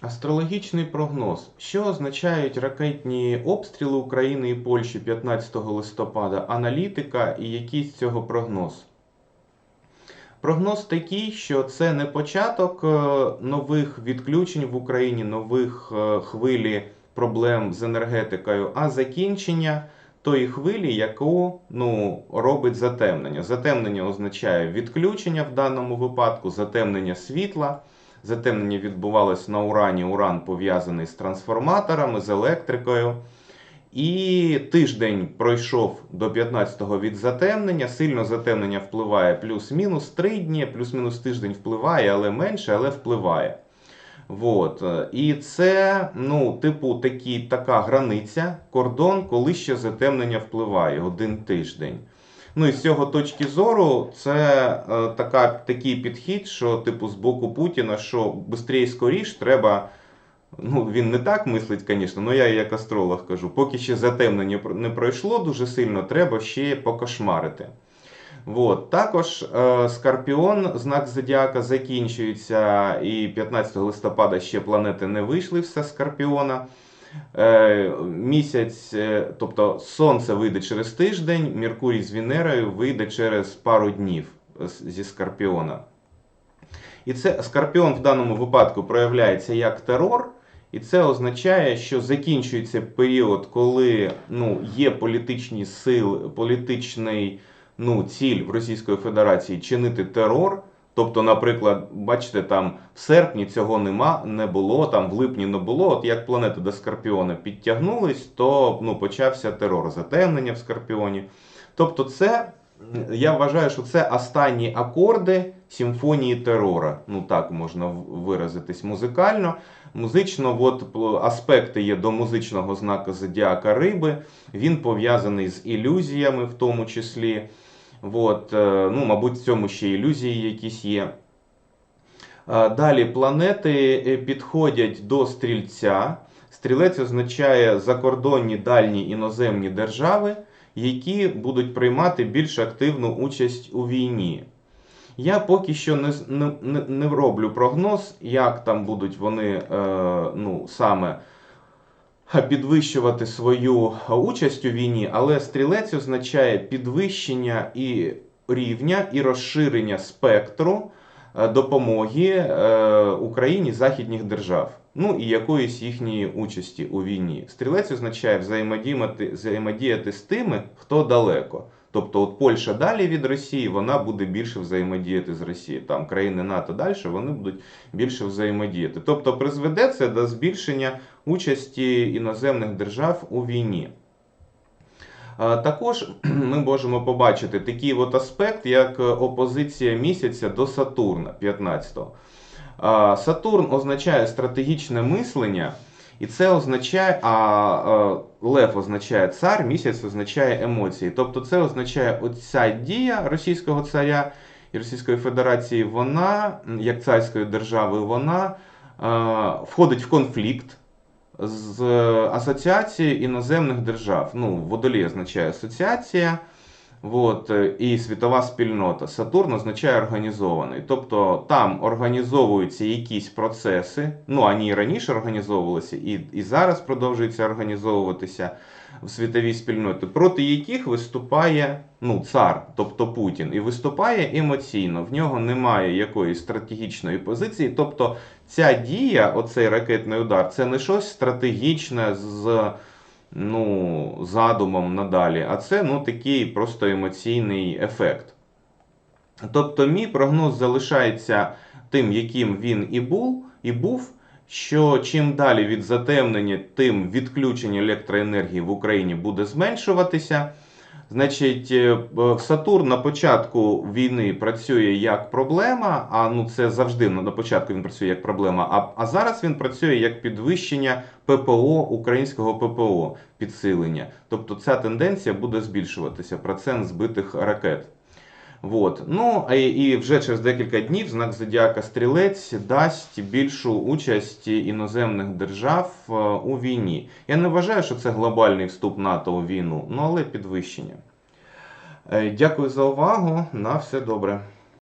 Астрологічний прогноз. Що означають ракетні обстріли України і Польщі 15 листопада? Аналітика і який з цього прогноз? Прогноз такий, що це не початок е, нових відключень в Україні, нових е, хвилі проблем з енергетикою, а закінчення тої хвилі, яку ну, робить затемнення. Затемнення означає відключення в даному випадку, затемнення світла. Затемнення відбувалось на урані. Уран пов'язаний з трансформаторами, з електрикою. І тиждень пройшов до 15-го від затемнення. Сильно затемнення впливає плюс-мінус 3 дні, плюс-мінус тиждень впливає, але менше, але впливає. Вот. І це, ну, типу, такі, така границя, кордон, коли ще затемнення впливає один тиждень. Ну і з цього точки зору, це е, така, такий підхід, що, типу, з боку Путіна, що швидше скоріш треба. Ну, він не так мислить, звісно, але я як астролог кажу, поки ще затемнення не пройшло дуже сильно, треба ще покошмарити. От. Також е, Скорпіон, знак Зодіака закінчується, і 15 листопада ще планети не вийшли все Скорпіона. Е, місяць, е, тобто Сонце вийде через тиждень, Меркурій з Венерою вийде через пару днів зі Скорпіона. І це Скорпіон в даному випадку проявляється як терор. І це означає, що закінчується період, коли ну, є політичні сили, політичний ну, ціль в Російської Федерації чинити терор. Тобто, наприклад, бачите, там в серпні цього нема, не було, там в липні не було. От як планети до Скорпіона підтягнулись, то ну, почався терор, затемнення в Скорпіоні. Тобто, це я вважаю, що це останні акорди симфонії терора. Ну так можна виразитись музикально. Музично, от аспекти є до музичного знака Зодіака Риби. Він пов'язаний з ілюзіями, в тому числі. От, е, ну, Мабуть, в цьому ще ілюзії якісь є. Е, далі планети е, підходять до стрільця. Стрілець означає закордонні дальні іноземні держави, які будуть приймати більш активну участь у війні. Я поки що не не, не роблю прогноз, як там будуть вони е, ну, саме підвищувати свою участь у війні, але стрілець означає підвищення і рівня і розширення спектру е, допомоги е, Україні західних держав. Ну і якоїсь їхньої участі у війні. Стрілець означає взаємодіяти, взаємодіяти з тими, хто далеко. Тобто, от Польща далі від Росії, вона буде більше взаємодіяти з Росією. Там країни НАТО далі, вони будуть більше взаємодіяти. Тобто призведе це до збільшення участі іноземних держав у війні. Також ми можемо побачити такий от аспект, як опозиція місяця до Сатурна 15-го. Сатурн означає стратегічне мислення. І це означає, а Лев означає цар, місяць означає емоції. Тобто це означає оця дія російського царя і Російської Федерації, вона, як царської держави, вона входить в конфлікт з асоціацією іноземних держав. Ну, Водолій означає асоціація. От, і світова спільнота. Сатурн означає організований. Тобто там організовуються якісь процеси, ну вони і раніше організовувалися, і і зараз продовжуються організовуватися в світовій спільноті, проти яких виступає ну, цар, тобто Путін, і виступає емоційно. В нього немає якоїсь стратегічної позиції. Тобто ця дія, оцей ракетний удар, це не щось стратегічне з ну, задумом надалі, а це ну, такий просто емоційний ефект. Тобто, мій прогноз залишається тим, яким він і був, і був. Що чим далі від затемнення, тим відключення електроенергії в Україні буде зменшуватися. Значить, е, Сатурн на початку війни працює як проблема, а ну це завжди на початку він працює як проблема. А а зараз він працює як підвищення ППО українського ППО підсилення. Тобто ця тенденція буде збільшуватися процент збитих ракет. Вот. Ну, І вже через декілька днів знак Зодіака Стрілець дасть більшу участь іноземних держав е, у війні. Я не вважаю, що це глобальний вступ НАТО у війну, ну але підвищення. Е, дякую за увагу. На все добре.